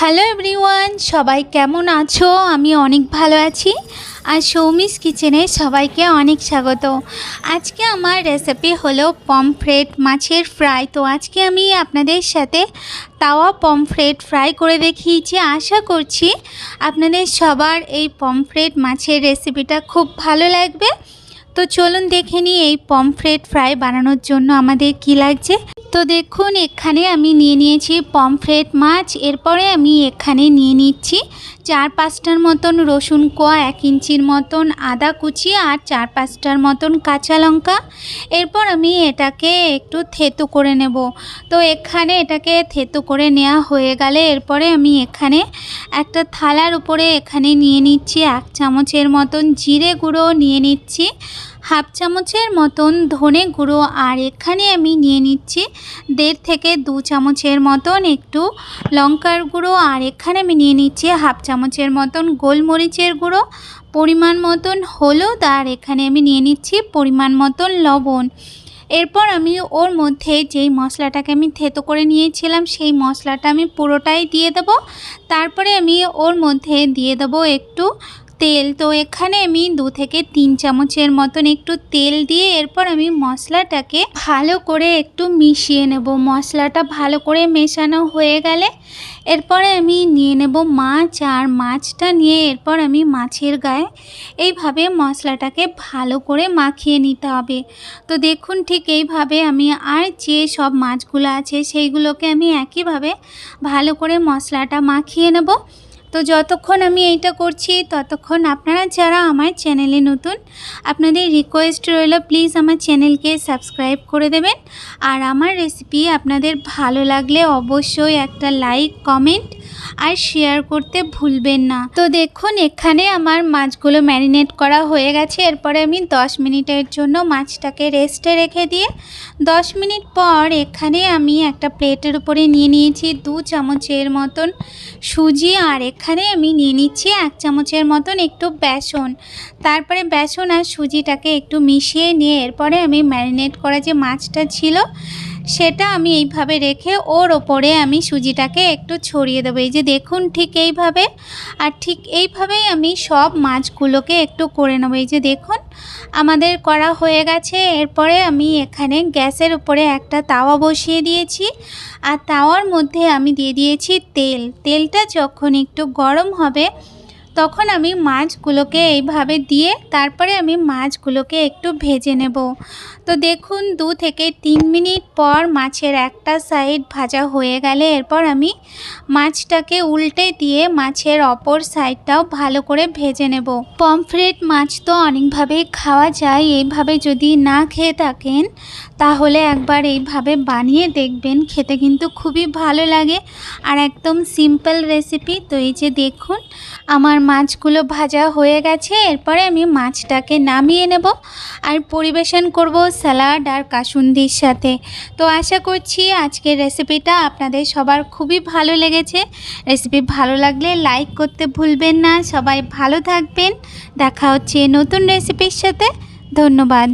Hello everyone সবাই কেমন আছো? আমি অনেক ভালো আছি। আর সৌমিস কিচেনে সবাইকে অনেক স্বাগত। আজকে আমার রেসিপি হলো পমফ্রেট মাছের ফ্রাই তো আজকে আমি আপনাদের সাথে তাওয়া পমফ্রেট ফ্রাই করে দেখিয়েছি। আশা করছি আপনাদের সবার এই পমফ্রেট মাছের রেসিপিটা খুব ভালো লাগবে। তো চলুন দেখে নিই এই পমফ্রেট ফ্রাই বানানোর জন্য আমাদের কি লাগছে। তো দেখুন, এখানে আমি নিয়ে নিয়েছি পমফ্রেট মাছ, এরপরে আমি এখানে নিয়ে নিচ্ছি চার পাঁচটার মতন রসুন কোয়া এক ইঞ্চির মতন, আদা কুচি আর চার পাঁচটার মতন কাঁচা লঙ্কা। এরপর আমি এটাকে একটু থেতু করে নেব। তো এখানে এটাকে থেতু করে নেওয়া হয়ে গেলে এরপরে আমি এখানে একটা থালার উপরে এখানে নিয়ে নিচ্ছি এক চামচের মতন জিরে গুঁড়ো নিয়ে নিচ্ছি। হাফ চামচের মতন ধনে গুঁড়ো, আর এখানে আমি নিয়ে নিচ্ছি দেড় থেকে দু চামচের মতন একটু লঙ্কার গুঁড়ো, আর এখানে আমি নিয়ে নিচ্ছি হাফ চামচের মতন গোলমরিচের গুঁড়ো, পরিমাণ মতন হলুদ, আর এখানে আমি নিয়ে নিচ্ছি পরিমাণ মতন লবণ। এরপর আমি ওর মধ্যে যেই মশলাটাকে আমি থেতো করে নিয়েছিলাম, সেই মশলাটা আমি পুরোটাই দিয়ে দেবো। তারপরে আমি ওর মধ্যে দিয়ে দেবো একটু তেল। তো এখানে আমি দু থেকে তিন চামচের মতন একটু তেল দিয়ে এরপর আমি মশলাটাকে ভালো করে একটু মিশিয়ে নেব। মশলাটা ভালো করে মেশানো হয়ে গেলে এরপরে আমি নিয়ে নেব মাছ আর মাছটা নিয়ে এরপর আমি মাছের গায়ে এইভাবে মশলাটাকে ভালো করে মাখিয়ে নিতে হবে। তো দেখুন ঠিক এইভাবে আমি আর যে সব মাছগুলো আছে সেইগুলোকে আমি একইভাবে ভালো করে মশলাটা মাখিয়ে নেব। তো যতক্ষণ আমি এইটা করছি, ততক্ষণ আপনারা যারা আমার চ্যানেলে নতুন, আপনাদের রিকোয়েস্ট রইল প্লিজ আমার চ্যানেলকে সাবস্ক্রাইব করে দেবেন। আর আমার রেসিপি আপনাদের ভালো লাগলে অবশ্যই একটা লাইক কমেন্ট আর শেয়ার করতে ভুলবেন না। তো দেখুন, এখানে আমার মাছগুলো ম্যারিনেট করা হয়ে গেছে। এরপরে আমি 10 মিনিটের জন্য মাছটাকে রেস্টে রেখে দিয়ে 10 মিনিট পর এখানে আমি একটা প্লেটের উপরে নিয়ে নিয়েছি দু চামচের মতন সুজি আর এখানে আমি নিয়ে নিচ্ছি এক চামচের মতন একটু বেসন। তারপরে বেসন আর সুজিটাকে একটু মিশিয়ে নিয়ে এরপরে আমি ম্যারিনেট করা যে মাছটা ছিল সেটা আমি এইভাবে রেখে ওর ওপরে আমি সুজিটাকে একটু ছড়িয়ে দেবো। এই যে দেখুন ঠিক এইভাবে। আর ঠিক এইভাবেই আমি সব মাছগুলোকে একটু করে নেব। এই যে দেখুন, আমাদের করা হয়ে গেছে। এরপরে আমি এখানে গ্যাসের উপরে একটা তাওয়া বসিয়ে দিয়েছি। আর তাওয়ার মধ্যে আমি দিয়ে দিয়েছি তেল। তেলটা যখন একটু গরম হবে তখন আমি মাছগুলোকে এইভাবে দিয়ে তারপরে আমি মাছগুলোকে একটু ভেজে নেব। তো দেখুন, দু থেকে তিন মিনিট পর মাছের একটা সাইড ভাজা হয়ে গেলে এরপর আমি মাছটাকে উল্টে দিয়ে মাছের অপর সাইডটাও ভালো করে ভেজে নেব। পমফ্রেট মাছ তো অনেকভাবেই খাওয়া যায়, এইভাবে যদি না খেয়ে থাকেন তাহলে একবার এইভাবে বানিয়ে দেখবেন, খেতে কিন্তু খুবই ভালো লাগে। আর একদম সিম্পল রেসিপি তো এই যে দেখুন, আমার মাছগুলো ভাজা হয়ে গেছে, এরপরে আমি মাছটাকে নামিয়ে নেব আর পরিবেশন করব স্যালাড আর কাসুন্দির সাথে। তো আশা করছি আজকের রেসিপিটা আপনাদের সবার খুবই ভালো লেগেছে। রেসিপি ভালো লাগলে লাইক করতে ভুলবেন না। সবাই ভালো থাকবেন। দেখা হচ্ছে নতুন রেসিপির সাথে। ধন্যবাদ।